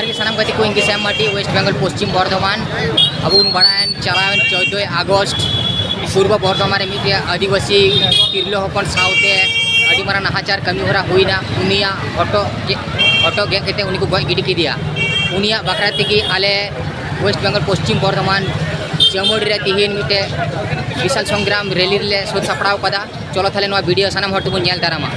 ᱡᱚᱦᱟᱨ ᱜᱮ ᱥᱟᱱᱟᱢ ᱜᱟᱛᱮ ᱠᱚ ᱤᱧ ᱜᱮ ᱥᱮᱢ ᱢᱟᱨᱰᱤ ᱳᱭᱮᱥᱴ ᱵᱮᱝᱜᱚᱞ ᱯᱚᱥᱪᱤᱢ ᱵᱚᱨᱫᱷᱚᱢᱟᱱ ᱟᱵᱚ ᱵᱚᱱ ᱵᱟᱲᱟᱭᱮᱱ ᱪᱟᱞᱟᱣᱮᱱ ᱪᱳᱫᱫᱳᱭ ᱟᱜᱚᱥᱴ ᱯᱩᱨᱵᱚ ᱵᱚᱨᱫᱷᱚᱢᱟᱱ ᱨᱮ ᱢᱤᱫᱴᱮᱡ ᱟᱹᱫᱤᱵᱟᱹᱥᱤ ᱛᱤᱨᱞᱟᱹ ᱦᱚᱯᱚᱱ ᱥᱟᱶᱛᱮ ᱟᱹᱰᱤ ᱢᱟᱨᱟᱝ ᱱᱟᱦᱟᱪᱟᱨ ᱠᱟᱹᱢᱤ ᱦᱚᱨᱟ ᱦᱩᱭᱱᱟ ᱩᱱᱤᱭᱟᱜ ᱦᱚᱴᱚᱜ ᱜᱮ- ᱦᱚᱴᱚᱜ ᱜᱮᱫ ᱠᱟᱛᱮ ᱩᱱᱤ ᱠᱚ ᱜᱚᱡ ᱜᱤᱰᱤ ᱠᱮᱫᱮᱭᱟ ᱩᱱᱤᱭᱟᱜ ᱵᱟᱠᱷᱨᱟ ᱛᱮᱜᱮ ᱟᱞᱮ ᱳᱭᱮᱥᱴ ᱵᱮᱝᱜᱚᱞ ᱯᱚᱥᱪᱤᱢ ᱵᱚᱨᱫᱷᱚᱢᱟᱱ ᱪᱟᱹᱢᱩᱰ ᱨᱮ ᱛᱤᱦᱤᱧ ᱢᱤᱫᱴᱮᱡ ᱵᱤᱥᱟᱞ ᱥᱚᱝᱜᱨᱟᱢ ᱨᱮᱞᱤ ᱨᱮᱞᱮ ᱥᱟᱹᱛ ᱥᱟᱯᱲᱟᱣ ᱠᱟᱫᱟ ᱪᱚᱞᱚ ᱛᱟᱦᱞᱮ ᱱᱚᱣᱟ ᱵᱷᱤᱰᱤᱭᱳ ᱥᱟᱱᱟᱢ ᱦᱚᱲ ᱛᱮᱵᱚᱱ ᱧᱮᱞ ᱫᱟᱨᱟᱢᱟ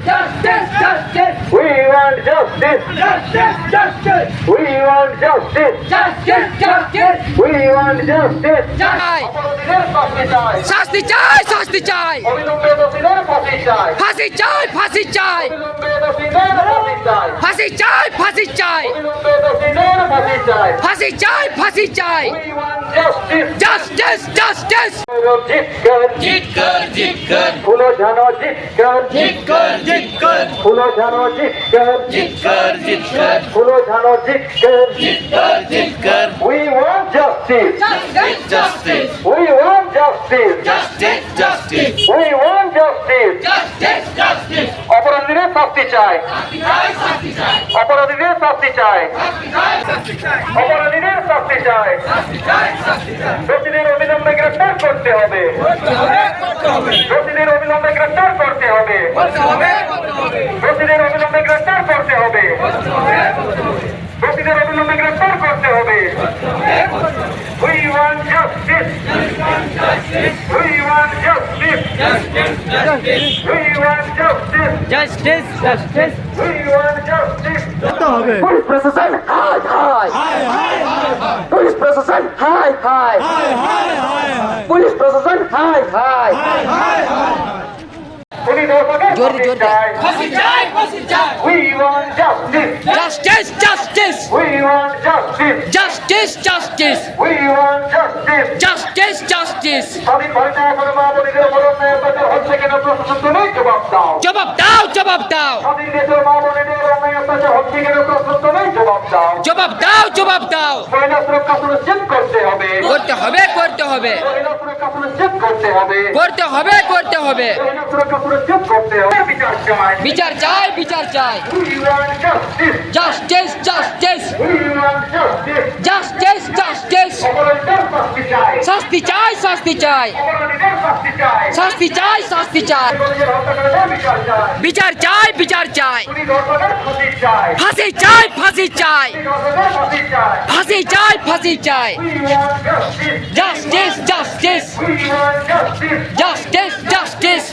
Justice! Justice! We want justice. Justice! Justice! We want justice. Justice! Justice! We want justice. চাই অপরাধীদের ফাঁসি চাই শাস্তি চাই শাস্তি চাই অবিলম্বে দোষীদের ফাঁসি চাই ফাঁসি চাই ফাঁসি চাই অবিলম্বে দোষীদের ফাঁসি চাই ফাঁসি চাই ফাঁসি চাই অবিলম্বে দোষীদের ফাঁসি চাই ফাঁসি চাই ফাঁসি চাই We want justice. Justice justice জিত কর জিত কর জিত ফুলো জানো জিত কর জিত কর জিত কর ফুলো জানো জিত কর জিত কর জিত কর ফুলো জানো জিত কর জিত কর জিত কর We want justice. Justice We want justice. Justice justice We want justice. Justice justice অপরাধীদের শাস্তি চাই। অপরাধীদের শাস্তি চাই। অপরাধীদের শাস্তি চাই। দোষীদের গ্রেফতার করতে হবে দোষীদের অবিলম্বে গ্রেফতার করতে হবে দোষীদের অবিলম্বে গ্রেফতার করতে হবে দোষীদের অবিলম্বে গ্রেফতার করতে হবে We want justice. We want justice. We want justice. justice. Police justice. We want justice. Justice justice We want justice. Justice justice স্বাধীন ভারতে এখনও মা বোনেদের উপর অন্যায় অত্যাচার হচ্ছে কিনা প্রশাসন তুমি জবাব দাও। জবাব দাও জবাব দাও। জবাব দাও। জবাব দাও করতে হবে। করতে হবে করতে হবে। করতে হবে। বিচার চাই। বিচার চাই. জাস্টিস জাস্টিস শাস্তি চাই শাস্তি চাই। শাস্তি চাই শাস্তি চাই। বিচার চাই বিচার চাই। ফাঁসি চাই ফাঁসি চাই। ফাঁসি চাই ফাঁসি চাই। Justice justice. জাস্টিস জাস্টিস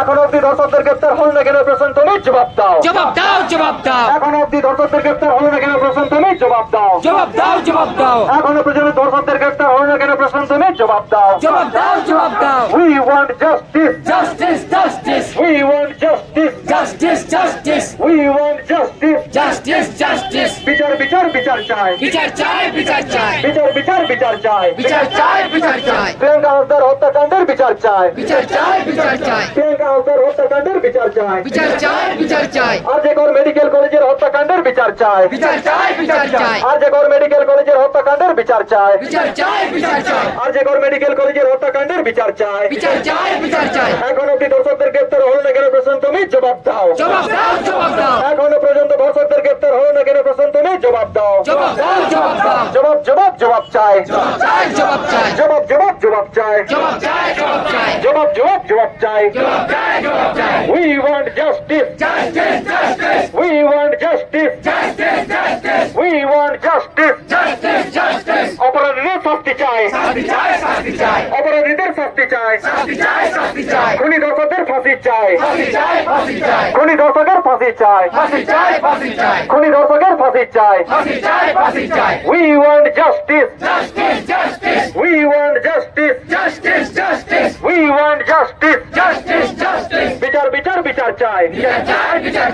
এখন অব্দি দর্শকদের গ্রেপ্তার হল না কেন প্রশ্ন তুমি? জবাব দাও। জবাব দাও জবাব দাও। এখন অব্দি দর্শকদের গ্রেপ্তার হল না কেন প্রশ্ন তুমি? জবাব দাও। জবাব দাও জবাব দাও। এখনও পর্যন্ত দর্শকদের গ্রেপ্তার হল না কেন প্রশ্ন তুমি? জবাব দাও। জবাব দাও জবাব দাও। We want justice. Justice justice We want justice. Justice justice We want justice. Justice justice বিচার বিচার বিচার চাই। বিচার চাই বিচার চাই। বিচার বিচার বিচার চাই। বিচার চাই বিচার চাই। প্রিয়াঙ্কা হাসদার হত্যাকাণ্ডের বিচার চাই। বিচার চাই বিচার চাই। প্রিয়াঙ্কা হাসদার হত্যাকাণ্ডের বিচার চাই। বিচার চাই বিচার চাই। আর যে কর মেডিকেল কলেজের হত্যাকাণ্ডের বিচার চাই বিচার চাই বিচার চাই আর যে কর মেডিকেল কলেজের হত্যাকাণ্ডের বিচার চাই বিচার চাই বিচার চাই আর যে কর মেডিকেল কলেজের হত্যাকাণ্ডের বিচার চাই বিচার চাই বিচার চাই এখন অব্দি দর্শকদের গ্রেপ্তার হল না কেন প্রশ্ন তুমি জবাব দাও। জবাব দাও জবাব দাও। এখনও পর্যন্ত দর্শকদের গ্রেপ্তার হল না কেন প্রশ্ন তুমি জবাব দাও। জবাব দাও জবাব দাও। জবাব জবাব জবাব চাই চাই জবাব চাই জবাব জবাব জবাব চাই জবাব চাই জবাব চাই জবাব জবাব জবাব চাই জবাব চাই জবাব চাই We want justice. Justice justice We want justice. Justice We want justice. Justice justice অপরাধীদের শাস্তি চাই। শাস্তি চাই শাস্তি চাই। অপরাধীদের শাস্তি চাই। শাস্তি চাই শাস্তি চাই। খুনি দর্শকের ফাঁসি চাই। ফাঁসি চাই ফাঁসি চাই। খুনি দর্শকের ফাঁসি চাই। ফাঁসি চাই ফাঁসি চাই। খুনি দর্শকের ফাঁসি চাই। ফাঁসি চাই ফাঁসি চাই। We want justice. Justice justice We want justice. Justice justice We want justice. Justice justice বিচার বিচার বিচার চাই। বিচার চাই বিচার